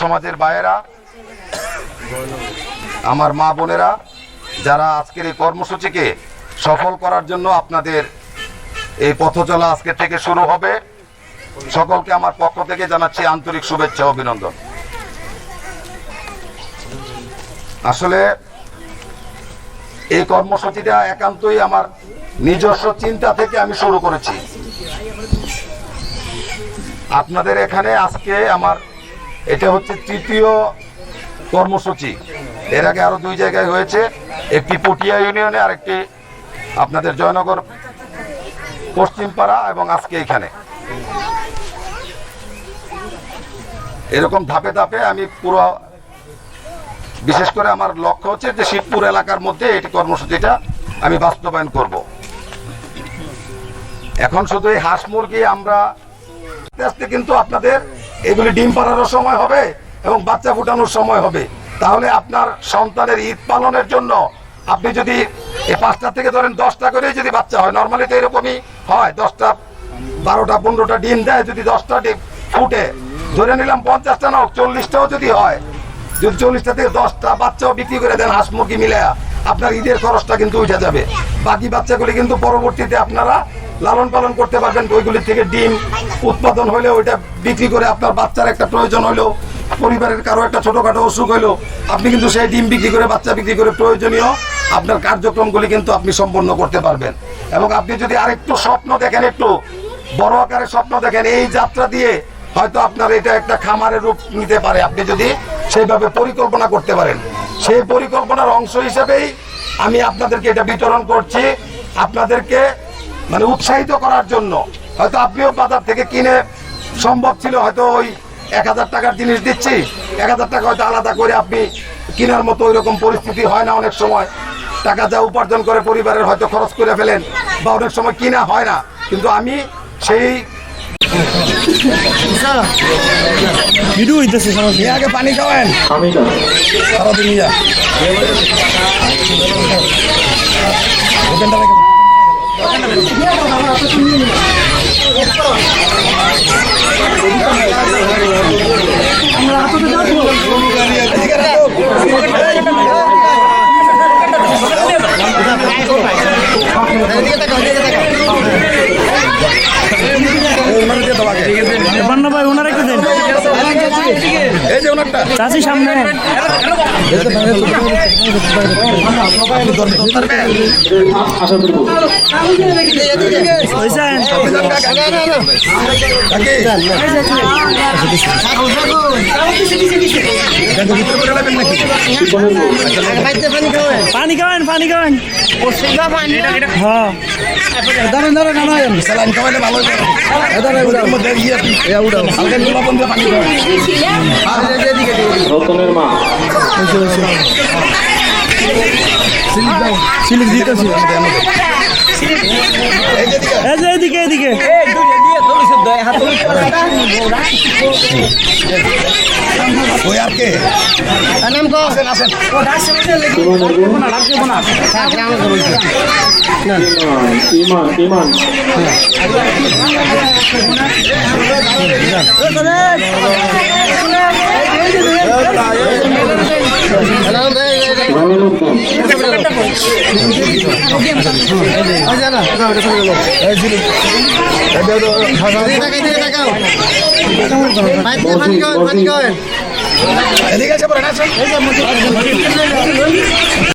সমাজের ভাইয়েরা, আমার মা বোনেরা, যারা আজকের এই কর্মসূচিকে সফল করার জন্য আপনাদের এই পথ চলা আজকে থেকে শুরু হবে। সকলকে আমার পক্ষ থেকে জানাচ্ছি আন্তরিক শুভেচ্ছা, অভিনন্দন। আসলে এই কর্মসূচিটা একান্তই আমার নিজস্ব চিন্তা থেকে আমি শুরু করেছি। আপনাদের এখানে আজকে আমার এটা হচ্ছে তৃতীয় কর্মসূচি। এর আগে আরও দুই জায়গায় হয়েছে, একটি পটিয়া ইউনিয়নে আর একটি আপনাদের জয়নগর পশ্চিমপাড়া এবং আজকে এখানে। এরকম ধাপে ধাপে আমি পুরো, বিশেষ করে আমার লক্ষ্য হচ্ছে যে শিবপুর এলাকার মধ্যে এটি কর্মসূচিটা আমি বাস্তবায়ন করব। এখন শুধু এই হাঁস মুরগি আমরা, আস্তে আস্তে কিন্তু আপনাদের এগুলি ডিম পাড়ারও সময় হবে এবং বাচ্চা ফুটানোর সময় হবে। তাহলে আপনার সন্তানের ঈদ পালনের জন্য আপনি যদি এই পাঁচটা থেকে ধরেন দশটা করে যদি বাচ্চা হয় নর্মালি তো এরকমই হয়, দশটা, বারোটা, পনেরোটা ডিম দেয় যদি দশটা ডিম ফুটে। ধরে নিলাম পঞ্চাশটা না চল্লিশটাও যদি হয়, যদি চল্লিশটা থেকে দশটা বাচ্চাও বিক্রি করে দেন হাঁস মুরগি মিলে, আপনার ঈদের খরচটা কিন্তু উঠে যাবে। বাকি বাচ্চাগুলি কিন্তু পরবর্তীতে আপনারা লালন পালন করতে পারবেন, ওইগুলি থেকে ডিম উৎপাদন হলে ওইটা বিক্রি করে আপনার বাচ্চার একটা প্রয়োজন হলো পরিবারের কারও একটা ছোটোখাটো অসুখ হলো আপনি কিন্তু সেই ডিম বিক্রি করে, বাচ্চা বিক্রি করে প্রয়োজনীয় আপনার কার্যক্রমগুলি কিন্তু আপনি সম্পন্ন করতে পারবেন। এবং আপনি যদি আরেকটু স্বপ্ন দেখেন একটু, বড় আকারে স্বপ্ন দেখেন, এই যাত্রা দিয়ে হয়তো আপনার এটা একটা খামারের রূপ নিতে পারে। আপনি যদি সেইভাবে পরিকল্পনা করতে পারেন, সেই পরিকল্পনার অংশ হিসেবেই আমি আপনাদেরকে এটা বিতরণ করছি। আপনাদেরকে মানে উৎসাহিত করার জন্য, হয়তো আপনিও বাজার থেকে কিনে সম্ভব ছিল হয়তো ওই এক হাজার টাকার জিনিস দিচ্ছি। এক হাজার টাকা হয়তো আলাদা করে আপনি কেনার মতো ওই রকম পরিস্থিতি হয় না অনেক সময়। টাকা যা উপার্জন করে পরিবারের হয়তো খরচ করে ফেলেন বা অনেক সময় কিনা হয় না। কিন্তু আমি সেই আগে পানি খাওয়েন। সারাদিন নিয়ে যা ওখানটা রেখে দাও। এদিকে রাখো। এই ওনারে দিয়ে দাও আগে। পান্না ভাই ওনারা একটু দেন এই যে ওনারটা চাষি সামনে পানি খাওয়ান পানি খাওয়ান। হ্যাঁ। দাঁড়ান দাঁড়ান দাঁড়ান ভালো হালকা পানি খাওয়ান। রতনের মা। এদিকে এদিকে। ওই আর আসেন, আসেন। ইমান ইমান এদিকে এসে পড়েন, আসেন।